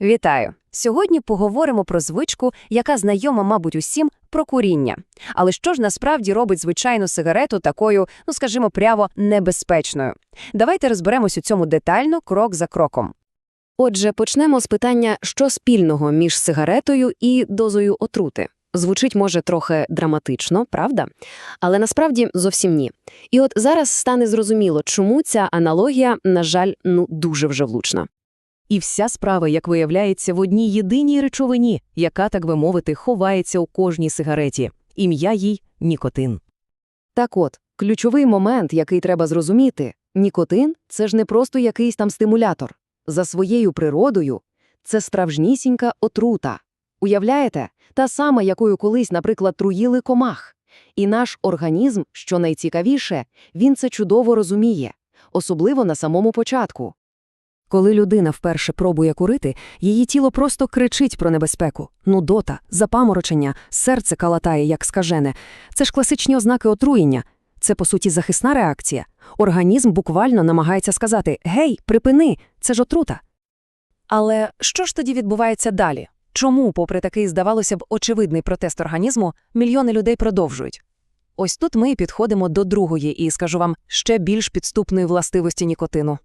Вітаю! Сьогодні поговоримо про звичку, яка знайома, мабуть, усім про куріння. Але що ж насправді робить звичайну сигарету такою, ну скажімо, прямо небезпечною? Давайте розберемось у цьому детально, крок за кроком. Отже, почнемо з питання, що спільного між сигаретою і дозою отрути. Звучить, може, трохи драматично, правда? Але насправді зовсім ні. І от зараз стане зрозуміло, чому ця аналогія, на жаль, ну дуже вже влучна. І вся справа, як виявляється, в одній єдиній речовині, яка, так би мовити, ховається у кожній сигареті. Ім'я їй – нікотин. Так от, ключовий момент, який треба зрозуміти – нікотин – це ж не просто якийсь там стимулятор. За своєю природою – це справжнісінька отрута. Уявляєте? Та сама, якою колись, наприклад, труїли комах. І наш організм, що найцікавіше, він це чудово розуміє, особливо на самому початку. Коли людина вперше пробує курити, її тіло просто кричить про небезпеку. Нудота, запаморочення, серце калатає, як скажене. Це ж класичні ознаки отруєння. Це, по суті, захисна реакція. Організм буквально намагається сказати «Гей, припини, це ж отрута». Але що ж тоді відбувається далі? Чому, попри такий, здавалося б, очевидний протест організму, мільйони людей продовжують? Ось тут ми і підходимо до другої і, скажу вам, ще більш підступної властивості нікотину.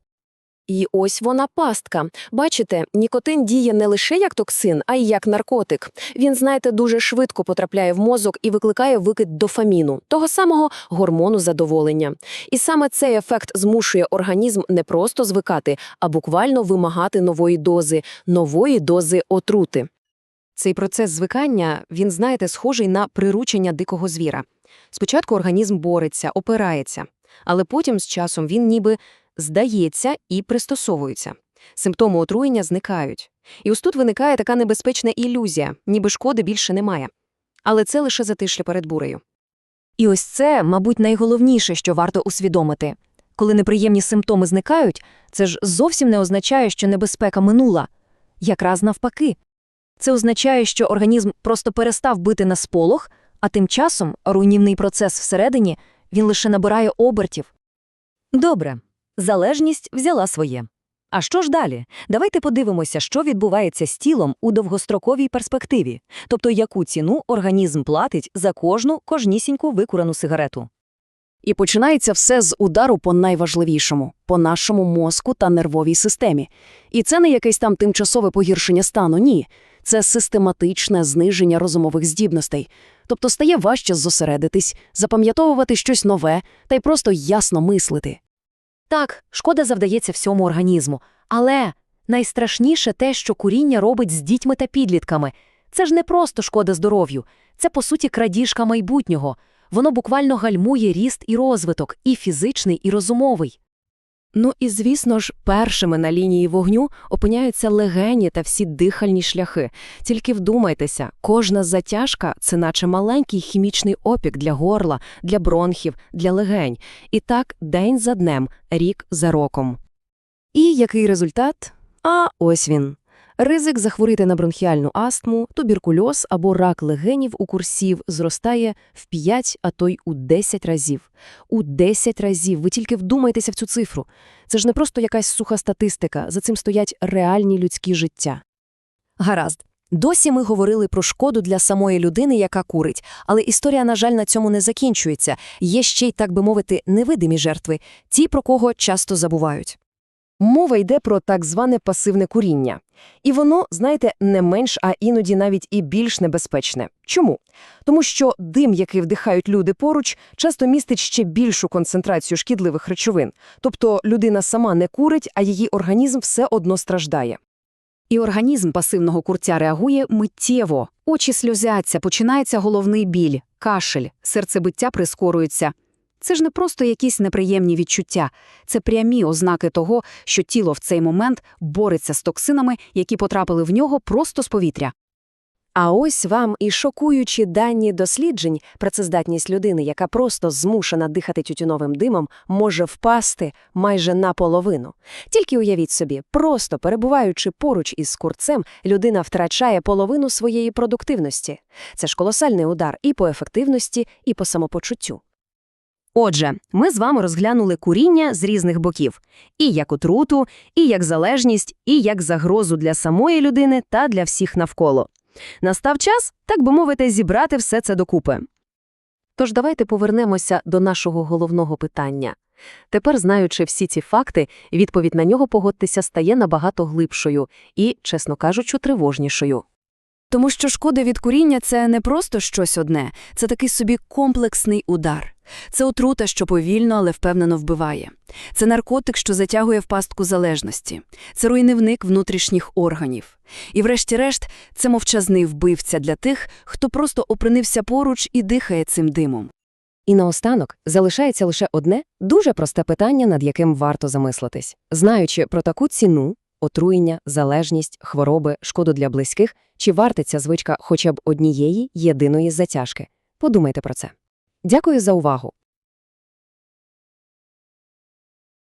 І ось вона пастка. Бачите, нікотин діє не лише як токсин, а й як наркотик. Він, знаєте, дуже швидко потрапляє в мозок і викликає викид дофаміну, того самого гормону задоволення. І саме цей ефект змушує організм не просто звикати, а буквально вимагати нової дози, нової дози отрути. Цей процес звикання, він, знаєте, схожий на приручення дикого звіра. Спочатку організм бореться, опирається, але потім з часом він ніби здається і пристосовується. Симптоми отруєння зникають. І ось тут виникає така небезпечна ілюзія, ніби шкоди більше немає. Але це лише затишля перед бурею. І ось це, мабуть, найголовніше, що варто усвідомити. Коли неприємні симптоми зникають, це ж зовсім не означає, що небезпека минула. Якраз навпаки. Це означає, що організм просто перестав бити на сполох, а тим часом руйнівний процес всередині він лише набирає обертів. Добре, залежність взяла своє. А що ж далі? Давайте подивимося, що відбувається з тілом у довгостроковій перспективі, тобто яку ціну організм платить за кожну кожнісіньку викурану сигарету. І починається все з удару по найважливішому – по нашому мозку та нервовій системі. І це не якесь там тимчасове погіршення стану, ні. Це систематичне зниження розумових здібностей. Тобто стає важче зосередитись, запам'ятовувати щось нове та й просто ясно мислити. Так, шкода завдається всьому організму. Але найстрашніше те, що куріння робить з дітьми та підлітками. Це ж не просто шкода здоров'ю, це, по суті, крадіжка майбутнього. Воно буквально гальмує ріст і розвиток, і фізичний, і розумовий. Ну і, звісно ж, першими на лінії вогню опиняються легені та всі дихальні шляхи. Тільки вдумайтеся, кожна затяжка – це наче маленький хімічний опік для горла, для бронхів, для легень. І так день за днем, рік за роком. І який результат? А ось він. Ризик захворіти на бронхіальну астму, туберкульоз або рак легенів у курсів зростає в 5, а то й у 10 разів. У 10 разів. Ви тільки вдумайтеся в цю цифру. Це ж не просто якась суха статистика, за цим стоять реальні людські життя. Гаразд. Досі ми говорили про шкоду для самої людини, яка курить, але історія, на жаль, на цьому не закінчується. Є ще й, так би мовити, невидимі жертви, ті, про кого часто забувають. Мова йде про так зване пасивне куріння. І воно, знаєте, не менш, а іноді навіть і більш небезпечне. Чому? Тому що дим, який вдихають люди поруч, часто містить ще більшу концентрацію шкідливих речовин. Тобто людина сама не курить, а її організм все одно страждає. І організм пасивного курця реагує миттєво. Очі сльозяться, починається головний біль, кашель, серцебиття прискорюється. Це ж не просто якісь неприємні відчуття, це прямі ознаки того, що тіло в цей момент бореться з токсинами, які потрапили в нього просто з повітря. А ось вам і шокуючі дані досліджень, працездатність людини, яка просто змушена дихати тютюновим димом, може впасти майже наполовину. Тільки уявіть собі, просто перебуваючи поруч із курцем, людина втрачає половину своєї продуктивності. Це ж колосальний удар і по ефективності, і по самопочуттю. Отже, ми з вами розглянули куріння з різних боків. І як отруту, і як залежність, і як загрозу для самої людини та для всіх навколо. Настав час, так би мовити, зібрати все це докупи. Тож давайте повернемося до нашого головного питання. Тепер, знаючи всі ці факти, відповідь на нього, погодьтеся, стає набагато глибшою і, чесно кажучи, тривожнішою. Тому що шкода від куріння – це не просто щось одне, це такий собі комплексний удар. Це отрута, що повільно, але впевнено вбиває. Це наркотик, що затягує в пастку залежності. Це руйнівник внутрішніх органів. І врешті-решт, це мовчазний вбивця для тих, хто просто опинився поруч і дихає цим димом. І наостанок залишається лише одне дуже просте питання, над яким варто замислитись. Знаючи про таку ціну, отруєння, залежність, хвороби, шкоду для близьких, чи варта ця звичка хоча б однієї єдиної затяжки? Подумайте про це. Дякую за увагу.